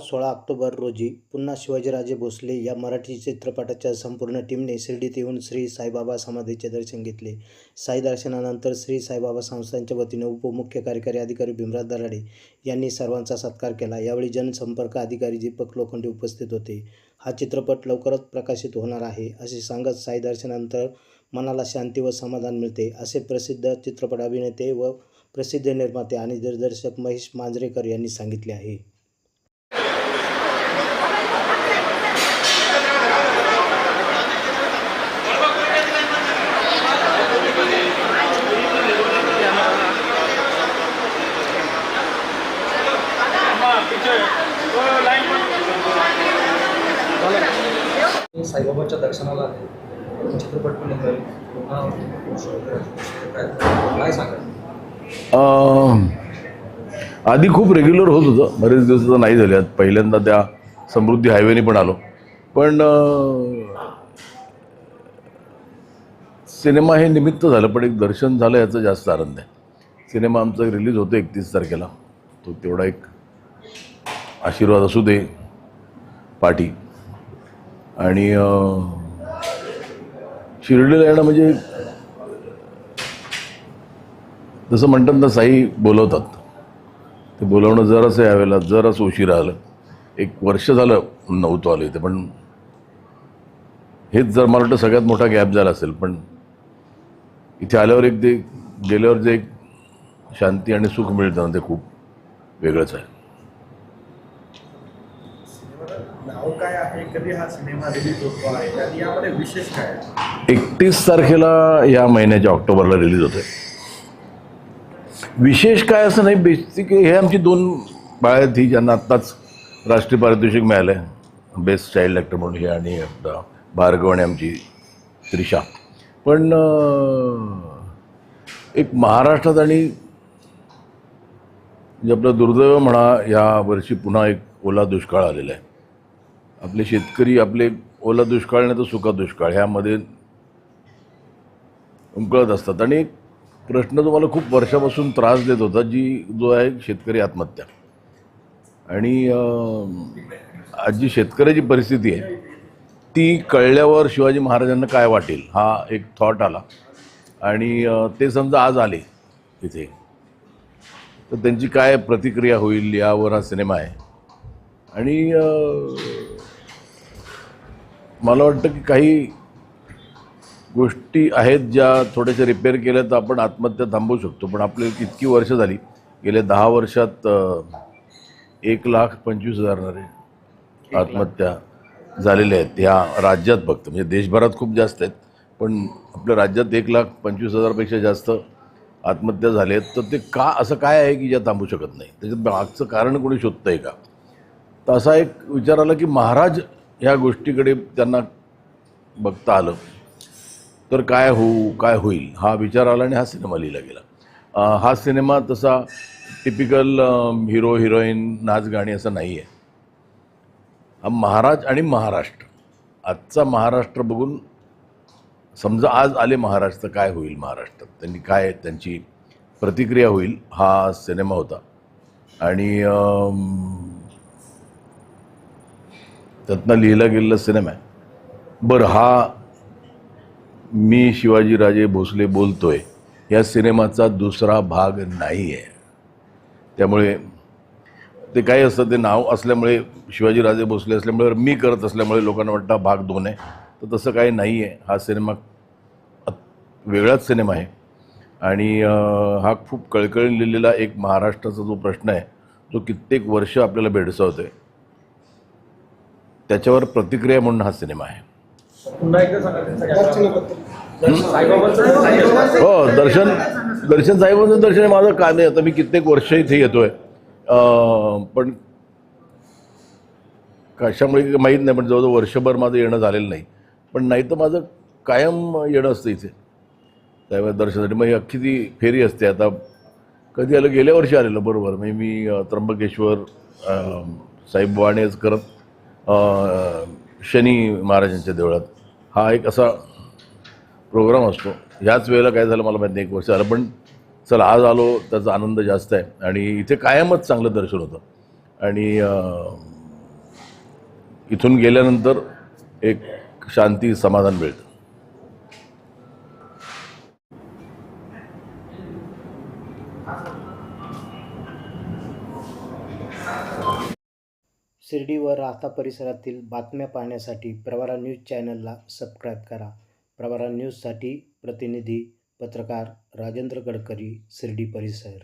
शुक्रवार सोळा ऑक्टोबर रोजी पुन्हा शिवाजीराजे भोसले या मराठी चित्रपटाच्या संपूर्ण टीमने शिर्डीत येऊन श्री साईबाबा समाधीचे दर्शन घेतले. साई दर्शनानंतर श्री साईबाबा संस्थांच्या वतीने उपमुख्य कार्यकारी अधिकारी भीमराज दराडे यांनी सर्वांचा सत्कार केला. यावेळी जनसंपर्क अधिकारी दीपक लोखंडे उपस्थित होते. हा चित्रपट लवकरच प्रकाशित होणार आहे असे सांगत साई दर्शनानंतर मनाला शांती व समाधान मिळते असे प्रसिद्ध चित्रपट अभिनेते व प्रसिद्ध निर्माते आणि दिग्दर्शक महेश मांजरेकर यांनी सांगितले आहे. मी साईबाबांच्या दर्शनाला आहे. चित्रपट पण काय सांगा आधी खूप रेग्युलर होत होतं. बरेच दिवस नाही झाले. आहेत पहिल्यांदा त्या समृद्धी हायवेने पण आलो. पण सिनेमा हे निमित्त झालं पण एक दर्शन झालं याचा जास्त आनंद आहे. सिनेमा आमचा रिलीज होतो एकतीस तारखेला. तो तेवढा एक आशीर्वाद असू दे पाठी आणि शिर्डीला येणं म्हणजे जसं म्हणतात ना साई बोलवतात. ते बोलवणं जरासं यावेळेला जरासं उशिरा आलं. एक वर्ष झालं नव्हतं आलं इथे पण हेच जर मला वाटतं सगळ्यात मोठा गॅप झाला असेल पण इथे आल्यावर एक ते गेल्यावर जे एक शांती आणि सुख मिळतं ना ते खूप वेगळंच आहे. नाव काय आहे? कधी हा सिनेमा रिलीज होतो आहे? आणि यामध्ये विशेष काय आहे? एकतीस तारखेला या महिन्याच्या ऑक्टोबरला रिलीज होते विशेष काय असं नाही बेसिक हे आमची दोन बाळ आहेत ही ज्यांना आत्ताच राष्ट्रीय पारितोषिक मिळालं आहे बेस्ट चाइल्ड ॲक्टर म्हणून हे आणि भार्गव आणि आमची त्रिशा. पण एक महाराष्ट्रात आणि म्हणजे आपलं दुर्दैव म्हणा या वर्षी पुन्हा एक ओला दुष्काळ आलेला आहे. आपले शेतकरी आपले ओला दुष्काळ नाही तर सुका दुष्काळ ह्यामध्ये उमकळत असतात. आणि एक प्रश्न तुम्हाला खूप वर्षापासून त्रास देत होता जी जो आहे शेतकरी आत्महत्या. आणि आज जी शेतकऱ्याची परिस्थिती आहे ती कळल्यावर शिवाजी महाराजांना काय वाटेल? हा एक थॉट आला. आणि ते समजा आज आले इथे. तर त्यांची काय प्रतिक्रिया होईल यावर हा सिनेमा आहे. आणि मला वाटतं की काही गोष्टी आहेत ज्या थोड्याशा रिपेअर केल्या तर आपण आत्महत्या थांबवू शकतो. पण आपली इतकी वर्ष झाली गेल्या दहा वर्षात एक लाख पंचवीस हजार आत्महत्या झालेल्या आहेत. ह्या राज्यात फक्त. म्हणजे देशभरात खूप जास्त आहेत. पण आपल्या राज्यात एक लाख पंचवीस हजारपेक्षा जास्त आत्महत्या झाल्या आहेत. तर ते का असं काय आहे की ज्या थांबू शकत नाही? त्याच्यात मागचं कारण कोणी शोधतं आहे का? तर असा एक विचार आला की महाराज ह्या गोष्टीकडे त्यांना बघता आलं. तर काय होऊ काय होईल हा विचार आला आणि हा सिनेमा लिहिला गेला. हा सिनेमा तसा टिपिकल हिरो हिरोईन नाच गाणी असं नाही आहे हा महाराज आणि महाराष्ट्र. आजचा महाराष्ट्र बघून समजा आज आले महाराष्ट्र काय होईल महाराष्ट्रात? त्यांनी काय त्यांची प्रतिक्रिया होईल हा सिनेमा होता. आणि त्यातनं लिहिला गेलेला सिनेमा. आहे बरं हा मी शिवाजीराजे भोसले बोलतोय. या सिनेमाचा दुसरा भाग नाही आहे त्यामुळे ते काय असतं ते नाव असल्यामुळे शिवाजीराजे भोसले असल्यामुळे मी करत असल्यामुळे लोकांना वाटतं भाग दोन आहे. तर तसं काही नाही आहे हा सिनेमा वेगळाच सिनेमा आहे. आणि हा खूप कळकळीन लिहिलेला एक महाराष्ट्राचा जो प्रश्न आहे तो कित्येक वर्ष आपल्याला भेडसावतोय. त्याच्यावर प्रतिक्रिया म्हणून हा सिनेमा आहे. हो दर्शन दर्शन साहेबांचं दर्शन आहे माझं काय नाही आता मी कित्येक वर्ष इथे येतोय. पण कशामुळे माहीत नाही पण जवळजवळ वर्षभर माझं येणं झालेलं नाही. पण नाही तर माझं कायम येणं असतं इथे. त्यावेळेस दर्शनासाठी मग ही अख्खी ती फेरी असते. आता कधी आलं गेल्या वर्षी आलेलं बरोबर. म्हणजे मी त्र्यंबकेश्वर अं, साईबवाणेच करत शनी महाराजांच्या देवळात. हा एक असा प्रोग्राम असतो. ह्याच वेळेला काय झालं मला माहीत नाही एक वर्ष झालं. पण चला आज आलो त्याचा आनंद जास्त आहे. आणि इथे कायमच चांगलं दर्शन होतं. आणि इथून गेल्यानंतर एक शांती समाधान मिळतं. शिर्डी व राहता परिसरातील बातम्या पाहण्यासाठी प्रवारा न्यूज चॅनलला सबस्क्राईब करा. प्रवारा न्यूजसाठी प्रतिनिधी पत्रकार राजेंद्र गडकरी शिर्डी परिसर.